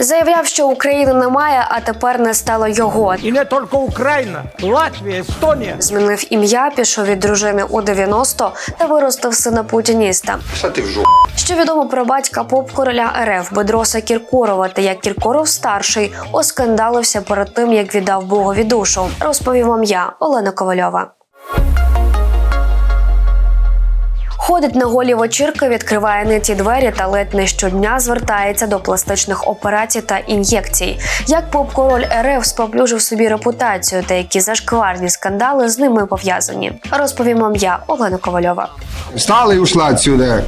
Заявляв, що України немає, а тепер не стало його. И не только Украина, Латвия, Эстония. Змінив ім'я, пішов від дружини у 90 та виростив сина путініста. Пішла ти в жопу. Що відомо про батька поп-короля РФ Бедроса Кіркорова та як Кіркоров старший оскандалився перед тим, як віддав Богові душу. Розповів вам я, Олена Ковальова. Ходить на голі вечірки, відкриває не ті двері та ледь не щодня звертається до пластичних операцій та ін'єкцій. Як поп-король РФ споплюжив собі репутацію та які зашкварні скандали з ними пов'язані. Розповім я, Олена Ковальова. Встала і ушла отсюда.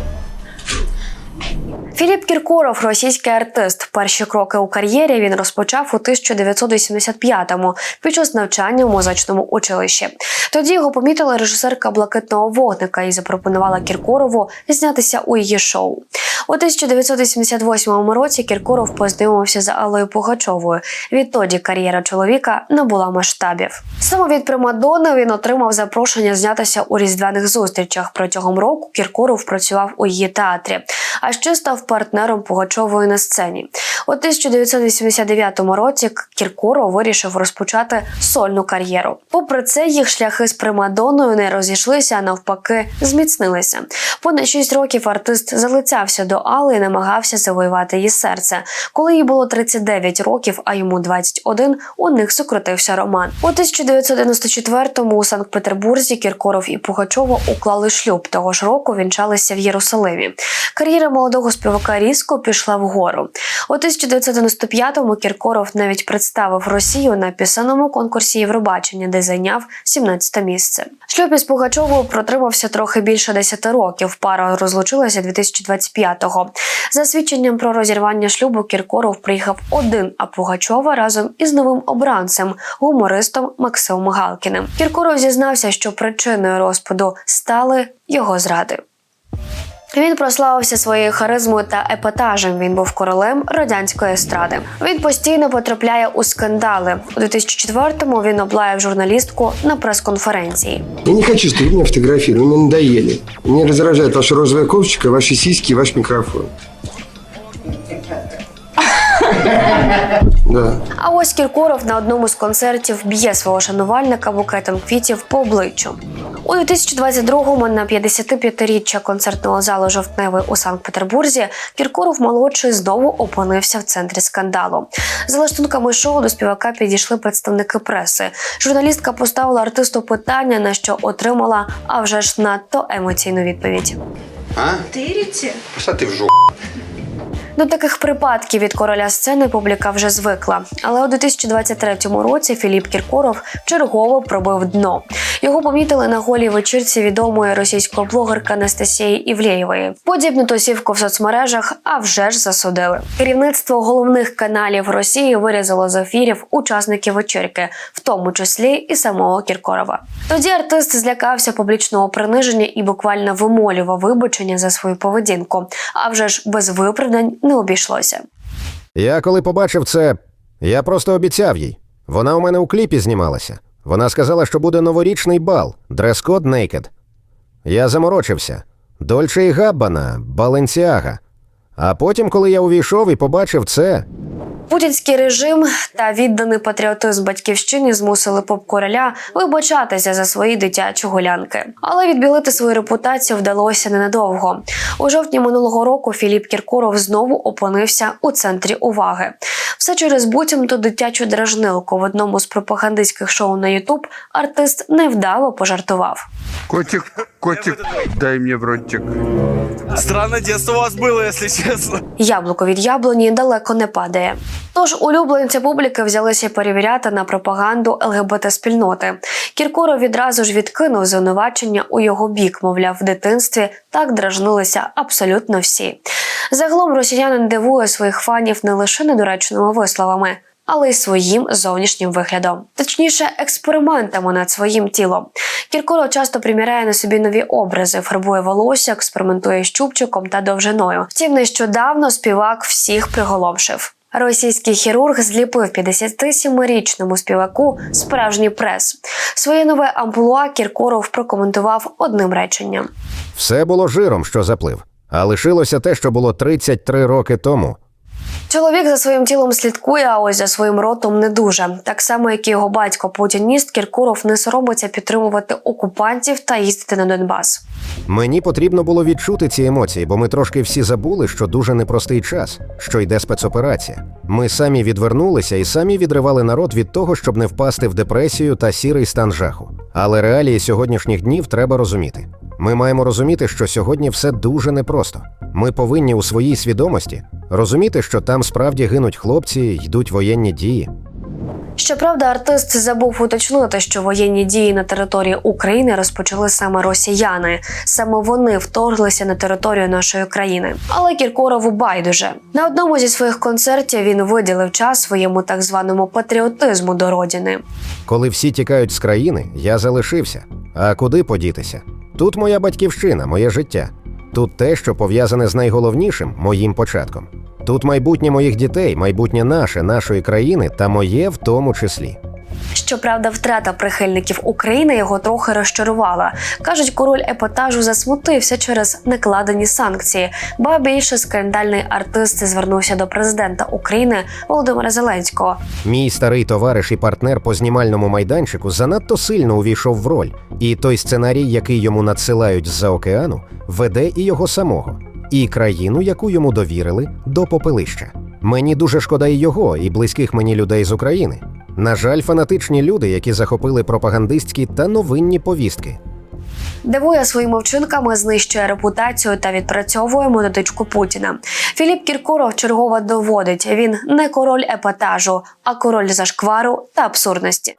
Філіп Кіркоров, російський артист. Перші кроки у кар'єрі він розпочав у 1985-му під час навчання у музичному училищі. Тоді його помітила режисерка блакитного вогника і запропонувала Кіркорову знятися у її шоу. У 1988 році Кіркоров познайомився з Аллою Пугачовою. Відтоді кар'єра чоловіка набула масштабів. Саме від Примадонни він отримав запрошення знятися у різдвяних зустрічах. Протягом року Кіркоров працював у її театрі, а ще став партнером Пугачової на сцені. У 1989 році Кіркоров вирішив розпочати сольну кар'єру. Попри це, їх шляхи з Примадонною не розійшлися, а навпаки, зміцнилися. Понад 6 років артист залицявся до Алли і намагався завоювати її серце. Коли їй було 39 років, а йому 21, у них сократився роман. У 1994-му у Санкт-Петербурзі Кіркоров і Пугачова уклали шлюб. Того ж року вінчалися в Єрусалимі. Кар'єра молодого співака різко пішла вгору. У 1995-му Кіркоров навіть представив Росію на пісенному конкурсі Євробачення, де зайняв 17 місце. Шлюб із Пугачовою протримався трохи більше 10 років. Пара розлучилася 2025-го. За свідченням про розірвання шлюбу Кіркоров приїхав один, а Пугачова разом із новим обранцем, гумористом Максимом Галкіним. Кіркоров зізнався, що причиною розпаду стали його зради. Він прославився своєю харизмою та епатажем. Він був королем радянської естради. Він постійно потрапляє у скандали. У 2004-му він облаяв журналістку на прес-конференції. Я не хочу, чтобы вы меня фотографировали, мне надоели. Меня раздражает ваша розовая кофточка, ваши сиськи ваш микрофон. Да. А ось Кіркоров на одному з концертів б'є свого шанувальника букетом квітів по обличчю. У 2022-му на 55-річчя концертного залу Жовтневий у Санкт-Петербурзі Кіркоров молодший знову опинився в центрі скандалу. За лаштунками шоу до співака підійшли представники преси. Журналістка поставила артисту питання, на що отримала, а вже ж надто емоційну відповідь. А? Тырите? Пошла ты в жопу. До таких припадків від короля сцени публіка вже звикла. Але у 2023 році Філіп Кіркоров чергово пробив дно. Його помітили на голій вечірці відомої російської блогерки Анастасії Івлєєвої. Подібну тусівку в соцмережах, а вже ж засудили. Керівництво головних каналів Росії вирізало з ефірів учасників вечірки, в тому числі і самого Кіркорова. Тоді артист злякався публічного приниження і буквально вимолював вибачення за свою поведінку. А вже ж без виправдань не обійшлося. Я коли побачив це, я просто обіцяв їй. Вона у мене у кліпі знімалася. Вона сказала, що буде новорічний бал, дрес-код Нейкед. Я заморочився. Дольче і Габбана, Баленціага. А потім, коли я увійшов і побачив це, Путінський режим та відданий патріотизм батьківщині змусили поп-короля вибачатися за свої дитячі гулянки. Але відбілити свою репутацію вдалося ненадовго. У жовтні минулого року Філіп Кіркоров знову опинився у центрі уваги. Все через буцімто дитячу дражнилку в одному з пропагандистських шоу на Ютуб артист невдало пожартував. Котик, котик, дай мне в ротик. Странное детство у вас было, если честно. Яблуко від яблуні далеко не падає. Тож улюбленці публіки взялися перевіряти на пропаганду ЛГБТ спільноти. Кіркоров відразу ж відкинув звинувачення у його бік, мовляв, в дитинстві так дражнилися абсолютно всі. Загалом росіянин дивує своїх фанів не лише недоречними висловами. Але й своїм зовнішнім виглядом, точніше, експериментами над своїм тілом. Кіркоров часто приміряє на собі нові образи, фарбує волосся, експериментує з чубчиком та довжиною. Втім, нещодавно співак всіх приголомшив. Російський хірург зліпив 57-річному співаку справжній прес. Своє нове амплуа Кіркоров прокоментував одним реченням. все було жиром, що заплив, а лишилося те, що було 33 роки тому. Чоловік за своїм тілом слідкує, а ось за своїм ротом не дуже. Так само, як і його батько путініст Кіркоров не соромиться підтримувати окупантів та їздити на Донбас. Мені потрібно було відчути ці емоції, бо ми трошки всі забули, що дуже непростий час, що йде спецоперація. Ми самі відвернулися і самі відривали народ від того, щоб не впасти в депресію та сірий стан жаху. Але реалії сьогоднішніх днів треба розуміти. Ми маємо розуміти, що сьогодні все дуже непросто. Ми повинні у своїй свідомості розуміти, що там справді гинуть хлопці, йдуть воєнні дії. Щоправда, артист забув уточнити, що воєнні дії на території України розпочали саме росіяни. Саме вони вторглися на територію нашої країни. Але Кіркорову байдуже на одному зі своїх концертів він виділив час своєму так званому патріотизму до родини. Коли всі тікають з країни, я залишився. А куди подітися? Тут моя батьківщина, моє життя. Тут те, що пов'язане з найголовнішим моїм початком. Тут майбутнє моїх дітей, майбутнє наше, нашої країни та моє в тому числі. Щоправда, втрата прихильників України його трохи розчарувала. кажуть, король епатажу засмутився через накладені санкції, ба більше скандальний артист звернувся до президента України Володимира Зеленського. Мій старий товариш і партнер по знімальному майданчику занадто сильно увійшов в роль, і той сценарій, який йому надсилають з-за океану, веде і його самого, і країну, яку йому довірили, до попелища. Мені дуже шкода і його, і близьких мені людей з України. На жаль, фанатичні люди, які захопили пропагандистські та новинні повістки. Дивує своїми вчинками, знищує репутацію та відпрацьовує методичку Путіна. Філіп Кіркоров чергово доводить: він не король епатажу, а король зашквару та абсурдності.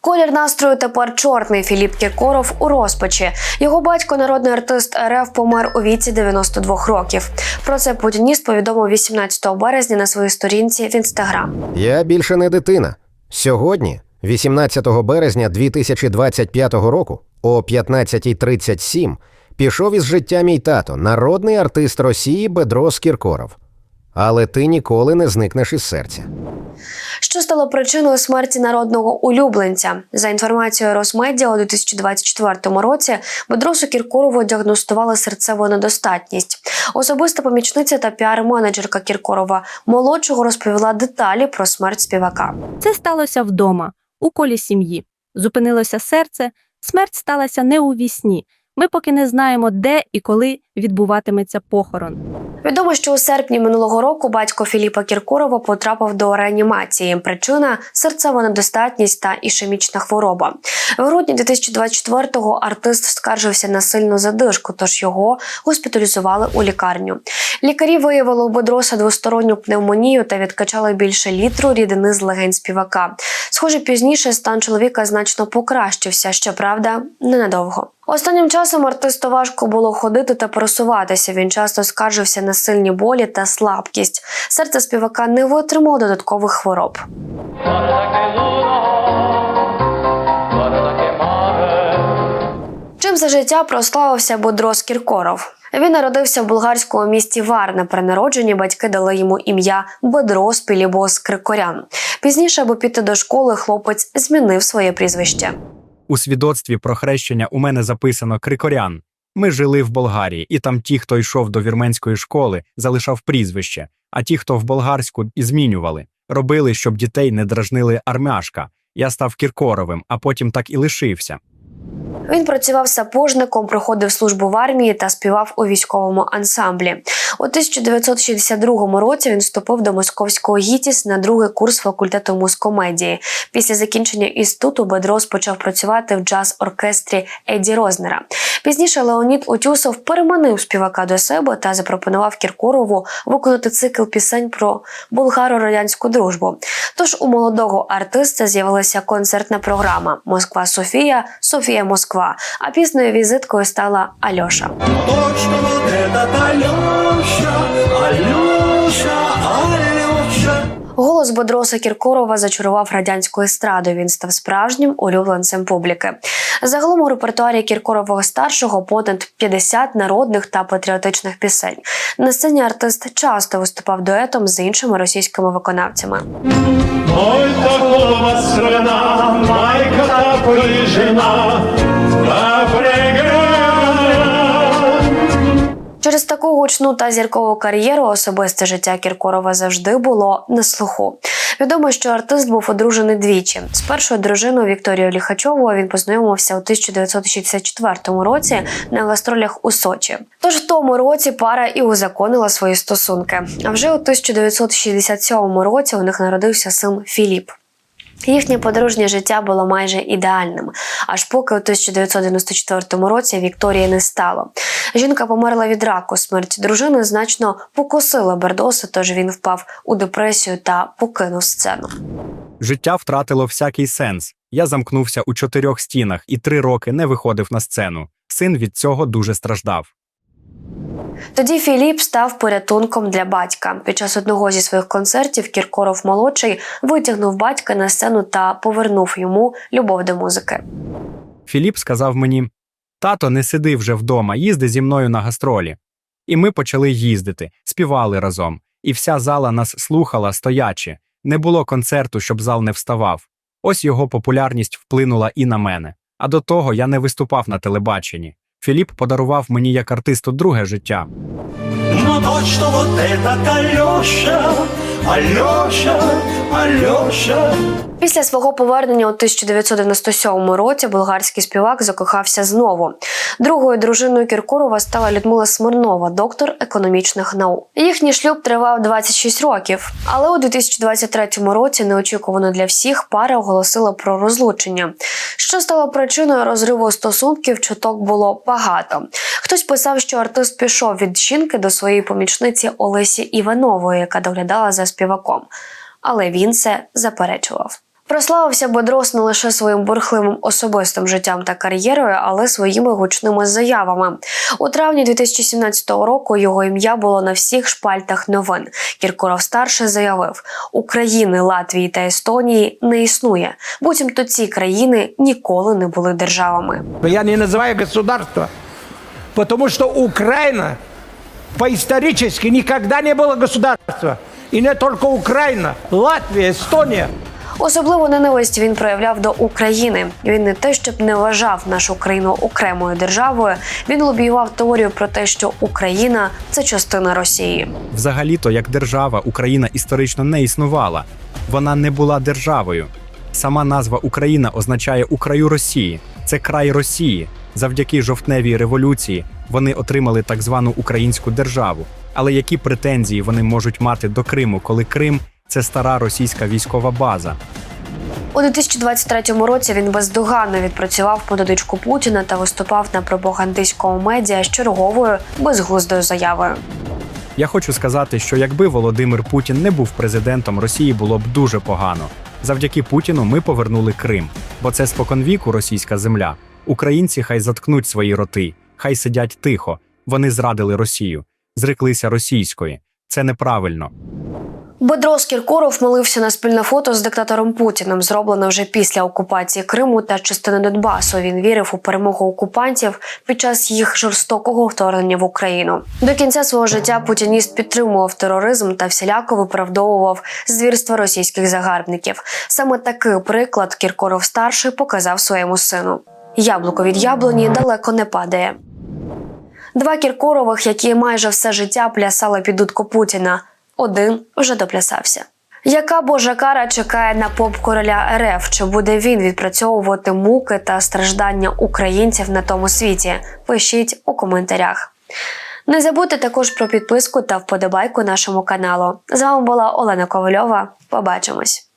Колір настрою тепер чорний. Філіп Кіркоров у розпачі. Його батько, народний артист РФ, помер у віці 92 років. Про це путініст повідомив 18 березня на своїй сторінці в інстаграм. Я більше не дитина. Сьогодні, 18 березня 2025 року, о 15.37, пішов із життя мій тато, народний артист Росії Бедрос Кіркоров. Але ти ніколи не зникнеш із серця. Що стало причиною смерті народного улюбленця? За інформацією Росмедіа, у 2024 році Бедросу Кіркорову діагностували серцеву недостатність. Особиста помічниця та піар-менеджерка Кіркорова молодшого розповіла деталі про смерть співака. Це сталося вдома, у колі сім'ї. Зупинилося серце, смерть сталася не у вісні. Ми поки не знаємо, де і коли відбуватиметься похорон. Відомо, що у серпні минулого року батько Філіпа Кіркорова потрапив до реанімації. Причина серцева недостатність та ішемічна хвороба. В грудні 2024-го артист скаржився на сильну задишку, тож його госпіталізували у лікарню. Лікарі виявили у Бодроса двосторонню пневмонію та відкачали більше літру рідини з легень співака. Схоже, пізніше стан чоловіка значно покращився, щоправда, ненадовго. Останнім часом артисту важко було ходити та пересуватися. Він часто скаржився на сильні болі та слабкість. Серце співака не витримало додаткових хвороб. Чим за життя прославився Бодрос Кіркоров? Він народився в болгарському місті Варна. При народженні батьки дали йому ім'я Бодрос Пілібос Крикорян. Пізніше, аби піти до школи, хлопець змінив своє прізвище. У свідоцтві про хрещення у мене записано Крикорян. Ми жили в Болгарії, і там ті, хто йшов до вірменської школи, залишав прізвище, а ті, хто в болгарську, і змінювали. Робили, щоб дітей не дражнили армяшка. Я став Кіркоровим, а потім так і лишився. Він працював сапожником, проходив службу в армії та співав у військовому ансамблі. У 1962 році він вступив до московського ГІТІС на другий курс факультету мускомедії. Після закінчення інституту Бедрос почав працювати в джаз-оркестрі Еді Рознера. Пізніше Леонід Утюсов переманив співака до себе та запропонував Кіркорову виконати цикл пісень про болгаро-радянську дружбу. Тож у молодого артиста з'явилася концертна програма Москва Софія, Софія Москва. А піснею візиткою стала Альоша. Точно вот этот Алёша, Алёша, Алёша. Голос Бодроса Кіркорова зачарував радянську естраду. Він став справжнім улюбленцем публіки. Загалом у репертуарі Кіркорового старшого понад 50 народних та патріотичних пісень. На сцені артист часто виступав дуетом з іншими російськими виконавцями. Ой, такого страна, майка напрягена. Через таку гучну та зіркову кар'єру особисте життя Кіркорова завжди було на слуху. Відомо, що артист був одружений двічі. З першою дружиною Вікторією Ліхачовою він познайомився у 1964 році на гастролях у Сочі. Тож в тому році пара і узаконила свої стосунки. А вже у 1967 році у них народився син Філіп. Їхнє подружнє життя було майже ідеальним, аж поки у 1994 році Вікторії не стало. Жінка померла від раку. Смерть дружини значно покосила Бердоса, тож він впав у депресію та покинув сцену. Життя втратило всякий сенс. Я замкнувся у чотирьох стінах і три роки не виходив на сцену. Син від цього дуже страждав. Тоді Філіп став порятунком для батька. Під час одного зі своїх концертів Кіркоров молодший витягнув батька на сцену та повернув йому любов до музики. Філіп сказав мені: Тато, не сиди вже вдома, їзди зі мною на гастролі. І ми почали їздити, співали разом, і вся зала нас слухала стоячи. Не було концерту, щоб зал не вставав. Ось його популярність вплинула і на мене. А до того я не виступав на телебаченні. Філіп подарував мені як артисту друге життя. Ну точно вот это Алеша, Алеша, Алеша. Після свого повернення у 1997 році болгарський співак закохався знову. Другою дружиною Кіркорова стала Людмила Смирнова, доктор економічних наук. Їхній шлюб тривав 26 років, але у 2023 році неочікувано для всіх пара оголосила про розлучення. Що стало причиною розриву стосунків, чуток було багато. Хтось писав, що артист пішов від жінки до своєї помічниці Олесі Іванової, яка доглядала за співаком. Але він це заперечував. Прославився Бодрос не лише своїм бурхливим особистим життям та кар'єрою, але своїми гучними заявами. У травні 2017 року його ім'я було на всіх шпальтах новин. Кіркоров старший заявив: України, Латвії та Естонії не існує. Буцімто ці країни ніколи не були державами. Я не называю государство, потому что Украина поисторически никогда не было государства. И не только Украина, Латвия, Эстония. Особливу ненависть він проявляв до України. Він не те, щоб не вважав нашу країну окремою державою. Він лобіював теорію про те, що Україна це частина Росії. Взагалі-то, як держава, Україна історично не існувала. Вона не була державою. Сама назва Україна означає у краю Росії. Це край Росії. Завдяки жовтневій революції вони отримали так звану українську державу. Але які претензії вони можуть мати до Криму, коли Крим це стара російська військова база? У 2023 році він бездоганно відпрацював подадичку Путіна та виступав на пропагандистському медіа з черговою безглуздою заявою. Я хочу сказати, що якби Володимир Путін не був президентом Росії, було б дуже погано. Завдяки Путіну ми повернули Крим, бо це споконвіку російська земля. Українці хай заткнуть свої роти, хай сидять тихо. Вони зрадили Росію, зреклися російської. Це неправильно. Бодрос Кіркоров молився на спільне фото з диктатором Путіним, зроблене вже після окупації Криму та частини Донбасу. Він вірив у перемогу окупантів під час їх жорстокого вторгнення в Україну. До кінця свого життя путініст підтримував тероризм та всіляко виправдовував звірства російських загарбників. Саме такий приклад Кіркоров старший показав своєму сину. Яблуко від яблуні далеко не падає. Два Кіркорових, які майже все життя плясали під дудку Путіна. Один вже доплясався. Яка божа кара чекає на поп короля РФ? Чи буде він відпрацьовувати муки та страждання українців на тому світі? Пишіть у коментарях. Не забудьте також про підписку та вподобайку нашому каналу. З вами була Олена Ковальова. Побачимось.